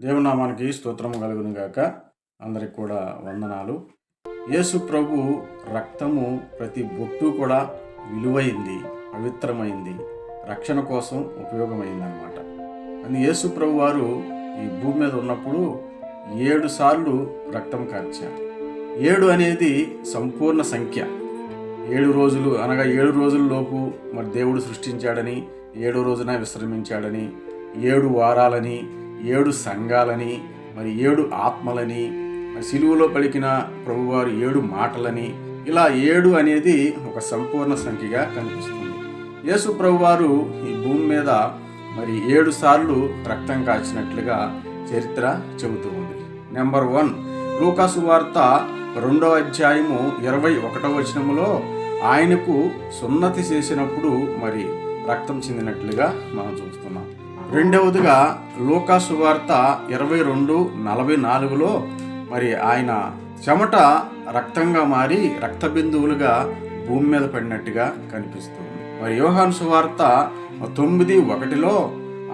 దేవునామానికి స్తోత్రము కలుగును గాక. అందరికి కూడా వందనాలు. యేసు ప్రభు రక్తము ప్రతి బొట్టు కూడా విలువైంది పవిత్రమైంది రక్షణ కోసం ఉపయోగమైంది అనమాట అని యేసు ప్రభు వారు ఈ భూమి మీద ఉన్నప్పుడు ఏడు సార్లు రక్తం కార్చారు. ఏడు అనేది సంపూర్ణ సంఖ్య. ఏడు రోజులు అనగా ఏడు రోజుల లోపు మరి దేవుడు సృష్టించాడని ఏడు రోజున విశ్రమించాడని ఏడు వారాలని ఏడు సంఘాలని మరి ఏడు ఆత్మలని మరి సిలువలో పలికిన ప్రభువారు ఏడు మాటలని ఇలా ఏడు అనేది ఒక సంపూర్ణ సంఖ్యగా కనిపిస్తుంది. యేసు ప్రభువారు ఈ భూమి మీద మరి ఏడు సార్లు రక్తం కాచినట్లుగా చరిత్ర చెబుతూ ఉంది. నెంబర్ వన్ లూకాసు వార్త రెండవ అధ్యాయము ఇరవై ఒకటవ వచనములో ఆయనకు సున్నతి చేసినప్పుడు మరి రక్తం చెందినట్లుగా మనం చూస్తున్నాం. రెండవదిగా లూకాసు వార్త ఇరవై రెండు నలభై నాలుగులో మరి ఆయన చెమట రక్తంగా మారి రక్త బిందువులుగా భూమి మీద పడినట్టుగా కనిపిస్తుంది. మరి యోహాను సువార్త తొమ్మిది ఒకటిలో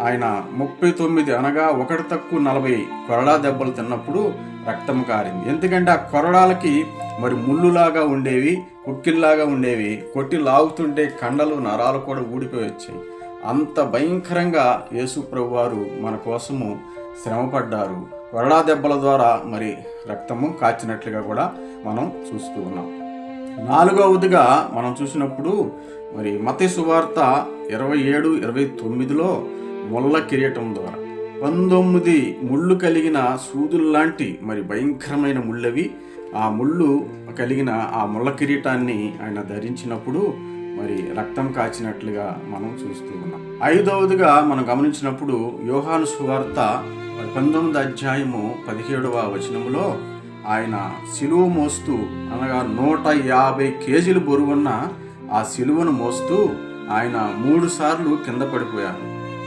ఆయన ముప్పై తొమ్మిది అనగా ఒకటి తక్కువ నలభై కొరడా దెబ్బలు తిన్నప్పుడు రక్తం కారింది. ఎందుకంటే ఆ కొరడాలకి మరి ముళ్ళులాగా ఉండేవి కుక్కిల్లాగా ఉండేవి కొట్టి లాగుతుంటే కండలు నరాలు కూడా ఊడిపోయి వచ్చాయి. అంత భయంకరంగా యేసుప్రభు వారు మన కోసము శ్రమపడ్డారు. కొరడా దెబ్బల ద్వారా మరి రక్తము కాచినట్లుగా కూడా మనం చూస్తూ ఉన్నాం. నాలుగవదిగా మనం చూసినప్పుడు మరి మతి సువార్త ఇరవై ఏడు ఇరవై తొమ్మిదిలో ముళ్ళ కిరీటం ద్వారా. పంతొమ్మిది ముళ్ళు కలిగిన సూదుల్లాంటి మరి భయంకరమైన ముళ్ళవి ఆ ముళ్ళు కలిగిన ఆ ముళ్ళ కిరీటాన్ని ఆయన ధరించినప్పుడు మరి రక్తం కాచినట్లుగా మనం చూస్తూ ఉన్నాం. ఐదవదిగా మనం గమనించినప్పుడు యోహాను సువార్త పంతొమ్మిది అధ్యాయము పదిహేడవ వచనములో ఆయన సిలువ మోస్తూ అనగా నూట యాభై కేజీలు బరువున్న ఆ సిలువను మోస్తూ ఆయన మూడు సార్లు కింద పడిపోయారు.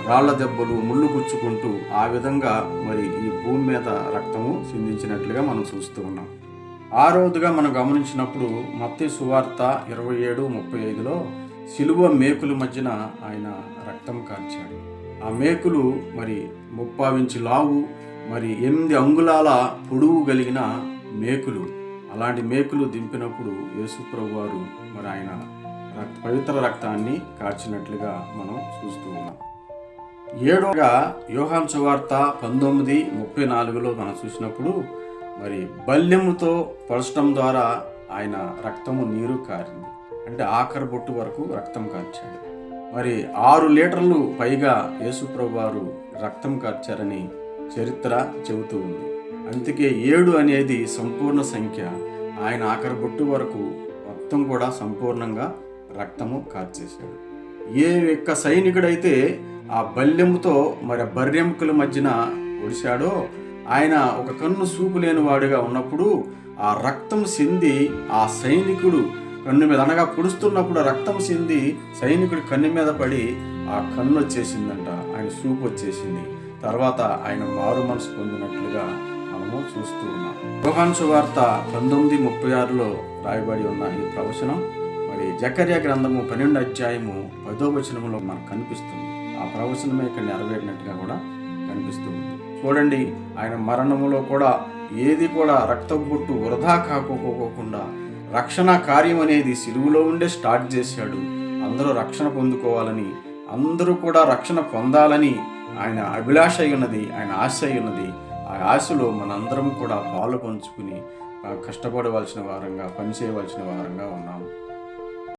రాళ్ళ దెబ్బలు ముళ్ళు గుచ్చుకుంటూ ఆ విధంగా మరి ఈ భూమి మీద రక్తము సిందించినట్లుగా మనం చూస్తూ ఉన్నాం. ఆరోదుగా మనం గమనించినప్పుడు మత్తి సువార్త ఇరవై ఏడు ముప్పై ఐదులో సిలువ మేకుల మధ్యన ఆయన రక్తం కార్చాడు. ఆ మేకులు మరి ముప్పావించి లావు మరి ఎనిమిది అంగుళాల పొడువు కలిగిన మేకులు. అలాంటి మేకులు దింపినప్పుడు యేసుప్రభు వారు మరి ఆయన రక్త పవిత్ర రక్తాన్ని కార్చినట్లుగా మనం చూస్తూ ఉన్నాం. ఏడోగా యోహాన్ సువార్త పంతొమ్మిది ముప్పై నాలుగులో మనం చూసినప్పుడు మరి బల్యముతో పరచడం ద్వారా ఆయన రక్తము నీరు కారింది. అంటే ఆఖరి బొట్టు వరకు రక్తం కార్చాడు. మరి ఆరు లీటర్లు పైగా యేసుప్రభు వారు రక్తం కార్చారని చరిత్ర చెబుతూ ఉంది. అందుకే ఏడు అనేది సంపూర్ణ సంఖ్య. ఆయన ఆఖరి బొట్టు వరకు మొత్తం కూడా సంపూర్ణంగా రక్తము కార్చేశాడు. ఏ యొక్క సైనికుడైతే ఆ బల్యముతో మరి బర్రెముకల మధ్యన ఒడిశాడో ఆయన ఒక కన్ను చూపు లేని వాడుగా ఉన్నప్పుడు ఆ రక్తం సింది ఆ సైనికుడు కన్ను మీద అనగా పొడుస్తున్నప్పుడు రక్తం సింది సైనికుడి కన్ను మీద పడి ఆ కన్ను వచ్చేసిందంట ఆయన చూపు వచ్చేసింది. తర్వాత ఆయన మారు మనసు పొందినట్లుగా మనము చూస్తూ ఉన్నాం. యోహాన్ వార్త పంతొమ్మిది ముప్పై ఆరులో రాయబడి ఉన్న ఈ ప్రవచనం మరి జకర్య గ్రంథము పన్నెండు అధ్యాయము పదో వచనములో మనకు కనిపిస్తుంది. ఆ ప్రవచనమే ఇక్కడ నెరవేరినట్టుగా కూడా కనిపిస్తుంది చూడండి ఆయన మరణములో కూడా ఏది కూడా రక్తం బొట్టు వృధా కాకోకోకుండా రక్షణ కార్యం అనేది సిలువులో ఉండే స్టార్ట్ చేశాడు. అందరూ రక్షణ పొందుకోవాలని అందరూ కూడా రక్షణ పొందాలని ఆయన అభిలాష అయినది ఉన్నది ఆయన ఆశ అయినది. ఉన్నది ఆ ఆశలో మనందరం కూడా పాలు పంచుకుని కష్టపడవలసిన వారంగా పనిచేయవలసిన వారంగా ఉన్నాము.